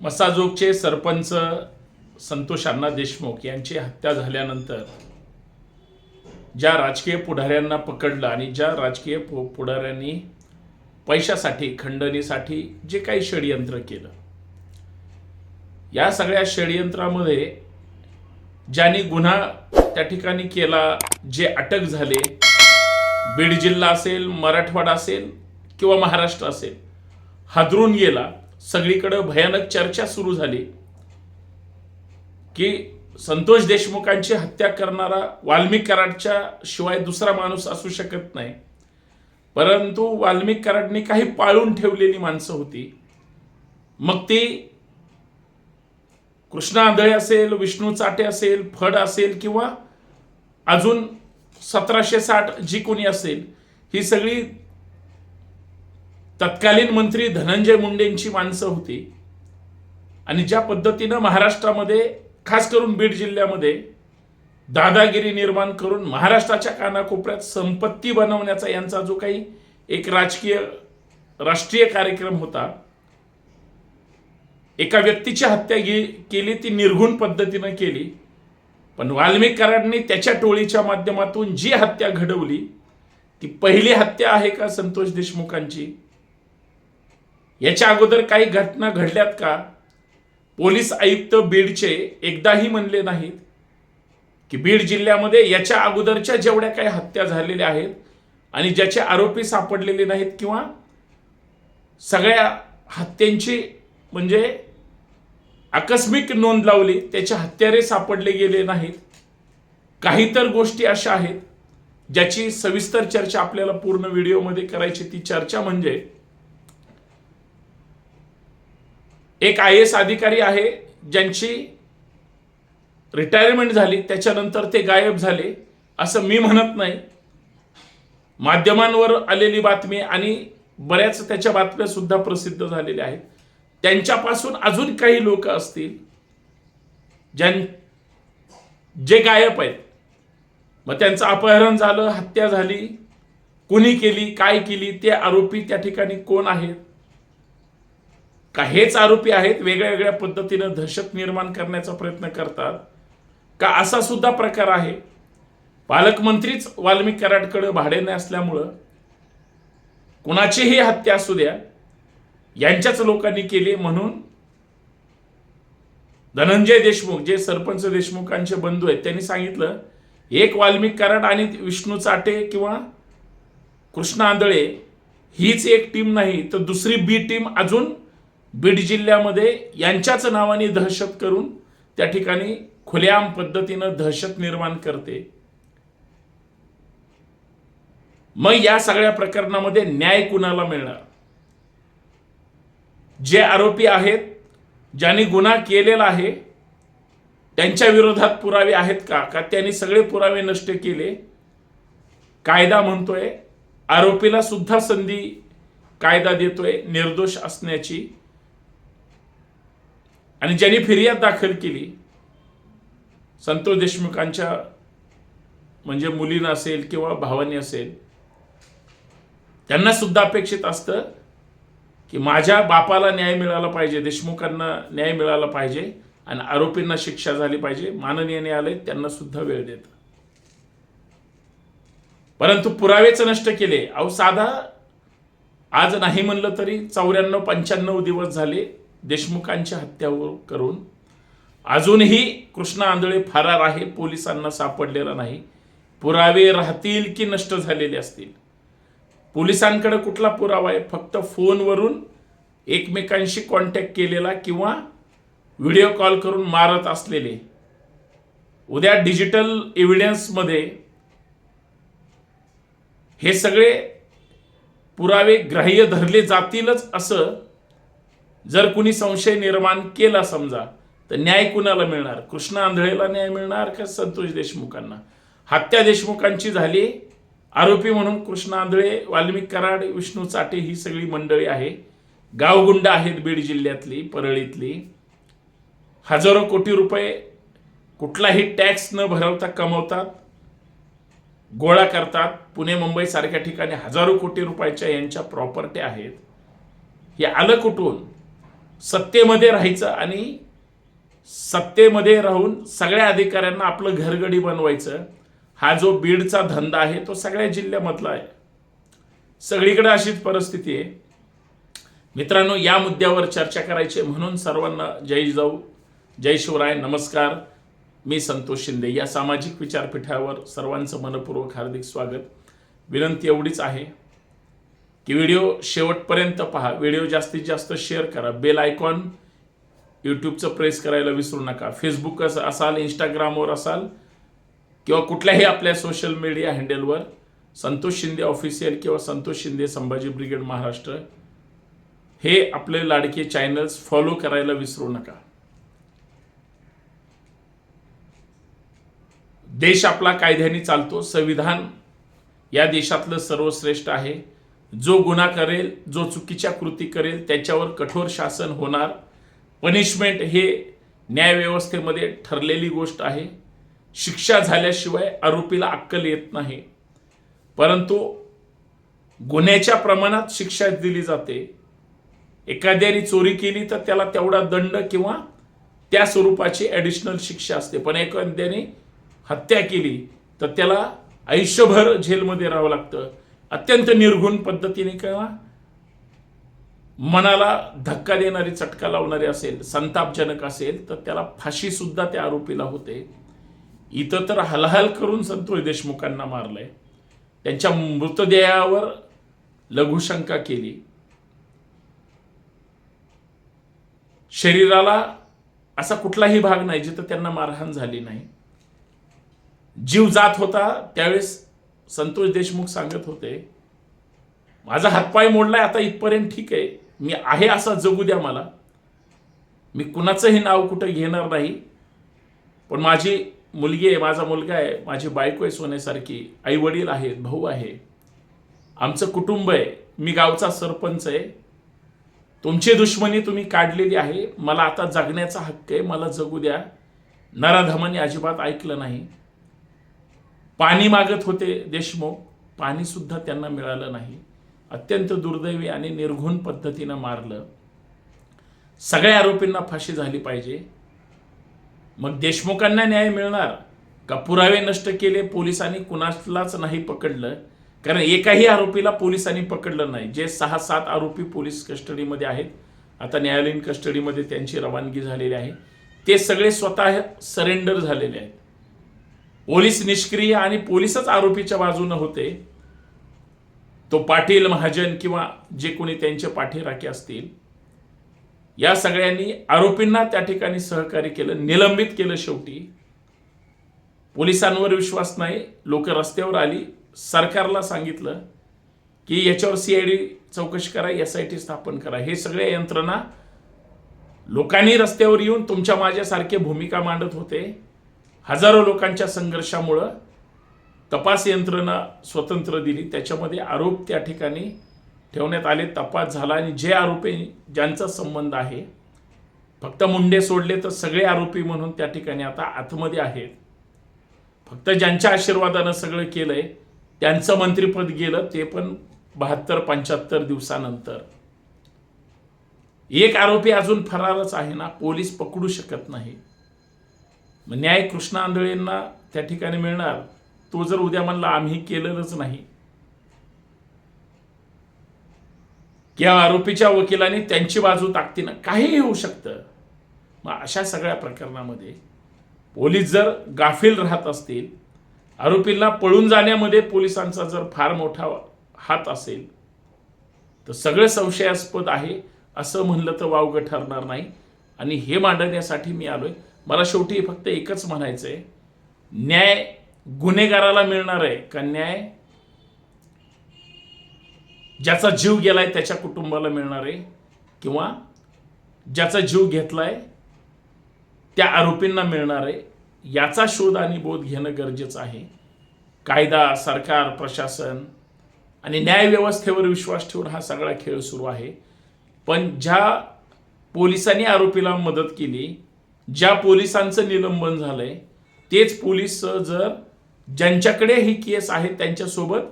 मसाजोगचे सरपंच संतोष अण्णा देशमुख यांची हत्या झाल्यानंतर ज्या राजकीय पुढाऱ्यांना पकडलं आणि ज्या राजकीय पु पुढाऱ्यांनी पैशासाठी खंडणीसाठी जे काही षडयंत्र केलं या सगळ्या षडयंत्रामध्ये ज्यांनी गुन्हा त्या ठिकाणी केला जे अटक झाले बीड जिल्हा असेल मराठवाडा असेल किंवा महाराष्ट्र असेल हादरून गेला सगळीकडे भयानक चर्चा सुरू झाली की संतोष देशमुखांची हत्या करणारा वाल्मिक कराडच्या शिवाय दुसरा माणूस असू शकत नाही. परंतु वाल्मिक कराडने काही पाळून ठेवलेली माणसं होती. मग ती कृष्णा आंधळे असेल विष्णू चाटे असेल फड असेल किंवा अजून सतराशे साठ जी कोणी असेल ही सगळी तत्कालीन मंत्री धनंजय मुंडेंची माणसं होती. आणि ज्या पद्धतीनं महाराष्ट्रामध्ये खास करून बीड जिल्ह्यामध्ये दादागिरी निर्माण करून महाराष्ट्राच्या कानाकोपऱ्यात संपत्ती बनवण्याचा यांचा जो काही एक राजकीय राष्ट्रीय कार्यक्रम होता एका व्यक्तीची हत्या केली ती निर्घुण पद्धतीनं केली. पण वाल्मिकरांनी त्याच्या टोळीच्या माध्यमातून जी हत्या घडवली ती पहिली हत्या आहे का संतोष देशमुखांची? याच्या अगोदर काही घटना घडल्यात का? पोलीस आयुक्त बीडचे एकदाही म्हणले नाहीत की बीड जिल्ह्यामध्ये याच्या अगोदरच्या जेवढ्या काही हत्या झालेल्या आहेत आणि ज्याचे आरोपी सापडलेले नाहीत किंवा सगळ्या हत्यांची म्हणजे आकस्मिक नोंद लावली त्याचे हत्यारे सापडले गेले नाहीत. काही तर गोष्टी अशा आहेत ज्याची सविस्तर चर्चा आपल्याला पूर्ण व्हिडिओमध्ये करायची ती चर्चा म्हणजे एक आय एस अधिकारी आहे ज्यांची रिटायरमेंट झाली त्याच्यानंतर ते गायब झाले असं मी म्हणत नाही. माध्यमांवर आलेली बातमी आणि बऱ्याच त्याच्या बातम्या सुद्धा प्रसिद्ध झालेल्या आहेत. त्यांच्यापासून अजून काही लोक असतील ज्यां जे गायब आहेत. मग त्यांचं अपहरण झालं हत्या झाली कुणी केली काय केली ते आरोपी त्या ठिकाणी कोण आहेत? का हेच आरोपी आहेत वेगळ्या वेगळ्या पद्धतीनं दहशत निर्माण करण्याचा प्रयत्न करतात का असा सुद्धा प्रकार आहे? पालकमंत्रीच वाल्मिक कराडकडे भाड्याने असल्यामुळं कुणाचीही हत्या असू द्या यांच्याच लोकांनी केली म्हणून धनंजय देशमुख जे सरपंच देशमुखांचे बंधू आहेत त्यांनी सांगितलं एक वाल्मिक कराड आणि विष्णू चाटे किंवा कृष्ण आंधळे हीच एक टीम नाही तर दुसरी बी टीम अजून बीड जिल्ह्यामध्ये यांच्याच नावाने दहशत करून त्या ठिकाणी खुलेआम पद्धतीनं दहशत निर्माण करते. मग या सगळ्या प्रकरणामध्ये न्याय कुणाला मिळणार? जे आरोपी आहेत ज्यांनी गुन्हा केलेला आहे त्यांच्या विरोधात पुरावे आहेत का? का त्यांनी सगळे पुरावे नष्ट केले? कायदा म्हणतोय आरोपीला सुद्धा संधी कायदा देतोय निर्दोष असण्याची आणि ज्यांनी फिर्याद दाखल केली संतोष देशमुखांच्या म्हणजे मुलीनं असेल किंवा भावानी असेल त्यांना सुद्धा अपेक्षित असतं की माझ्या बापाला न्याय मिळाला पाहिजे देशमुखांना न्याय मिळाला पाहिजे आणि आरोपींना शिक्षा झाली पाहिजे माननीय न्यायालय त्यांना सुद्धा वेळ देत. परंतु पुरावेच नष्ट केले. अहो साधा आज नाही म्हणलं तरी चौऱ्याण्णव पंच्याण्णव दिवस झाले देशमुखांची हत्या करून अजूनही कृष्णा आंधळे फरार आहे पोलिसांना सापडलेला नाही. पुरावे राहतील की नष्ट झालेले असतील? पोलिसांकडे कुठला पुरावा आहे? फक्त फोनवरून एकमेकांशी कॉन्टॅक्ट केलेला किंवा व्हिडिओ कॉल करून मारत असलेले? उद्या डिजिटल एव्हिडन्समध्ये हे सगळे पुरावे ग्राह्य धरले जातीलच असं जर कुणी संशय निर्माण केला समजा तर न्याय कुणाला मिळणार? कृष्ण आंधळेला न्याय मिळणार का संतोष देशमुखांना? हत्या देशमुखांची झाली आरोपी म्हणून कृष्ण आंधळे वाल्मिक कराड विष्णू चाटे ही सगळी मंडळी आहे. गावगुंड आहेत बीड जिल्ह्यातली परळीतली. हजारो कोटी रुपये कुठलाही टॅक्स न भरवता कमवतात गोळा करतात. पुणे मुंबई सारख्या ठिकाणी हजारो कोटी रुपयाच्या यांच्या प्रॉपर्टी आहेत. हे आलं कुठून? सत्तेमध्ये राहायचं आणि सत्तेमध्ये राहून सगळ्या अधिकाऱ्यांना आपलं घरगडी बनवायचं. हा जो बीडचा धंदा आहे तो सगळ्या जिल्ह्यामधला आहे. सगळीकडे अशीच परिस्थिती आहे. मित्रांनो या मुद्द्यावर चर्चा करायची म्हणून सर्वांना जय जाऊ जय शिवराय नमस्कार. मी संतोष शिंदे. या सामाजिक विचारपीठावर सर्वांचं मनपूर्वक हार्दिक स्वागत. विनंती एवढीच आहे. की व्हिडिओ शेवटपर्यंत पहा. व्हिडिओ जास्तीत जास्त शेअर करा. बेल आयकॉन यूट्यूबचं प्रेस करायला विसरू नका. फेसबुक असं असाल इंस्टाग्रामवर असाल किंवा कुठल्याही आपल्या सोशल मीडिया हँडलवर संतोष शिंदे ऑफिशियल किंवा संतोष शिंदे संभाजी ब्रिगेड महाराष्ट्र हे आपले लाडके चॅनल्स फॉलो करायला विसरू नका. देश आपला कायद्याने चालतो. संविधान या देशातलं सर्वश्रेष्ठ आहे. जो गुन्हा करेल जो चुकीच्या कृती करेल त्याच्यावर कठोर शासन होणार. पनिशमेंट हे न्यायव्यवस्थेमध्ये ठरलेली गोष्ट आहे. शिक्षा झाल्याशिवाय आरोपीला अक्कल येत नाही. परंतु गुन्ह्याच्या प्रमाणात शिक्षा दिली जाते. एखाद्याने चोरी केली तर त्याला तेवढा दंड किंवा त्या स्वरूपाची ॲडिशनल शिक्षा असते. पण एखाद्याने हत्या केली तर त्याला आयुष्यभर जेलमध्ये राहावं लागतं. अत्यंत निर्घुण पद्धतीने किंवा मनाला धक्का देणारी चटका लावणारी असेल संतापजनक असेल तर त्याला फाशी सुद्धा त्या आरोपीला होते. इथं तर हलहल करून संतोष देशमुखांना मारलंय. त्यांच्या मृतदेहावर लघुशंका केली. शरीराला असा कुठलाही भाग नाही जिथं त्यांना मारहाण झाली नाही. जीव जात होता त्यावेळेस संतोष देशमुख सांगत होते माझा हातपाय मोडलाय आता इथपर्यंत ठीक आहे. मी आहे असा जगू द्या मला. मी कुणाचंही नाव कुठं घेणार नाही. पण माझी मुलगी आहे माझा मुलगा आहे माझी बायको आहे सोन्यासारखी. आई वडील आहेत भाऊ आहे. आमचं कुटुंब आहे. मी गावचा सरपंच आहे. तुमची दुश्मनी तुम्ही काढलेली आहे. मला आता जगण्याचा हक्क आहे. मला जगू द्या. नराधमाने अजिबात ऐकलं नाही. पाणी मागत होते देशमुख. पाणी सुद्धा त्यांना मिळालं नाही. अत्यंत दुर्दैवी आणि निर्घुण पद्धतीनं मारलं. सगळ्या आरोपींना फाशी झाली पाहिजे. मग देशमुखांना न्याय मिळणार? का पुरावे नष्ट केले पोलिसांनी? कुणालाच नाही पकडलं. कारण एकाही आरोपीला पोलिसांनी पकडलं नाही. जे सहा सात आरोपी पोलीस कस्टडीमध्ये आहेत. आता न्यायालयीन कस्टडीमध्ये त्यांची रवानगी झालेली आहे. ते सगळे स्वतः सरेंडर झालेले आहेत. पोलीस निष्क्रिय आणि पोलीसच आरोपीच्या बाजूनं होते तो पाटील महाजन किंवा जे कोणी त्यांचे पाठीराखे असतील या सगळ्यांनी आरोपींना त्या ठिकाणी सहकार्य केलं निलंबित केलं शेवटी. पोलिसांवर विश्वास नाही लोक रस्त्यावर आली सरकारला सांगितलं की याच्यावर सी आय डी चौकशी करा एस आय टी स्थापन करा. हे सगळ्या यंत्रणा लोकांनी रस्त्यावर येऊन तुमच्या माझ्यासारखे भूमिका मांडत होते. हजारो लोकांच्या संघर्षामुळं तपास यंत्रणा स्वतंत्र दिली. त्याच्यामध्ये आरोप त्या ठिकाणी ठेवण्यात आले. तपास झाला आणि जे आरोपी ज्यांचा संबंध आहे फक्त मुंडे सोडले तर सगळे आरोपी म्हणून त्या ठिकाणी आता आतमध्ये आहेत. फक्त ज्यांच्या आशीर्वादानं सगळं केलंय त्यांचं मंत्रिपद गेलं ते पण बहात्तर पंच्याहत्तर दिवसानंतर. एक आरोपी अजून फरारच आहे ना पोलीस पकडू शकत नाही. मग न्याय कृष्णा आंधळेंना त्या ठिकाणी मिळणार. तो जर उद्या म्हणला आम्ही केलेलंच नाही. किंवा आरोपीच्या वकिलांनी त्यांची बाजू ताकदीनं काहीही होऊ शकतं. मग अशा सगळ्या प्रकरणामध्ये पोलीस जर गाफील राहत असतील आरोपींना पळून जाण्यामध्ये पोलिसांचा जर फार मोठा हात असेल तर सगळं संशयास्पद आहे असं म्हणलं तर वावगं ठरणार नाही. आणि हे मांडण्यासाठी मी आलोय. मला शेवटी फक्त एकच म्हणायचं आहे न्याय गुन्हेगाराला मिळणार आहे का न्याय? ज्याचा जीव गेलाय त्याच्या कुटुंबाला मिळणार आहे किंवा ज्याचा जीव घेतलाय त्या आरोपींना मिळणार आहे? याचा शोध आणि बोध घेणं गरजेचं आहे. कायदा सरकार प्रशासन आणि न्यायव्यवस्थेवर विश्वास ठेवून हा सगळा खेळ सुरू आहे. पण ज्या पोलिसांनी आरोपीला मदत केली ज्या पोलिसांचं निलंबन झालंय तेच पोलीस जर ज्यांच्याकडे ही केस आहे त्यांच्यासोबत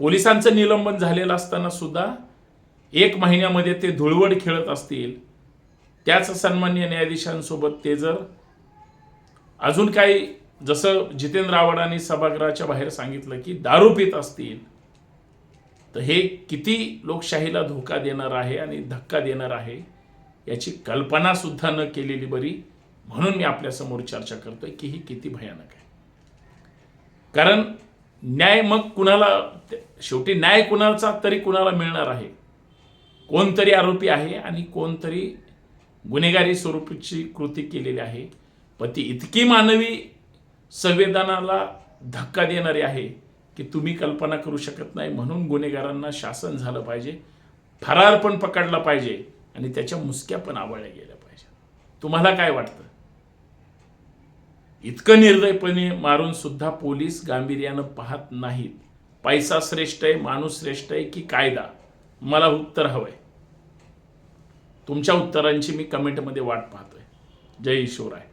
पोलिसांचं निलंबन झालेलं असताना सुद्धा एक महिन्यामध्ये ते धुळवड खेळत असतील त्याच सन्मान्य न्यायाधीशांसोबत ते जर अजून काही जसं जितेंद्र आव्हाडांनी सभागृहाच्या बाहेर सांगितलं की दारू पित असतील तर हे किती लोकशाहीला धोका देणार आहे आणि धक्का देणार आहे याची कल्पना सुद्धा न केलेली बरी म्हणून मी आपल्यासमोर चर्चा करतोय की ही किती भयानक आहे. कारण न्याय मग कुणाला शेवटी न्याय कुणाचा तरी कुणाला मिळणार आहे. कोणतरी आरोपी आहे आणि कोणतरी गुन्हेगारी स्वरूपीची कृती केलेली आहे. पण ती इतकी मानवी संवेदनाला धक्का देणारी आहे की तुम्ही कल्पना करू शकत नाही. म्हणून गुन्हेगारांना शासन झालं पाहिजे. फरार पण पकडला पाहिजे. आणि त्याच्या मुसक्या पण आवळल्या गेल्या पाहिजे तुम्हाला काय वाटतं? इतकं निर्दयपणे मारून सुद्धा पोलीस गांभीर्यानं पाहत नाहीत. पैसा श्रेष्ठ आहे माणूस श्रेष्ठ आहे की कायदा? मला उत्तर हवंय. तुमच्या उत्तरांची मी कमेंटमध्ये वाट पाहतोय. जय शिवराय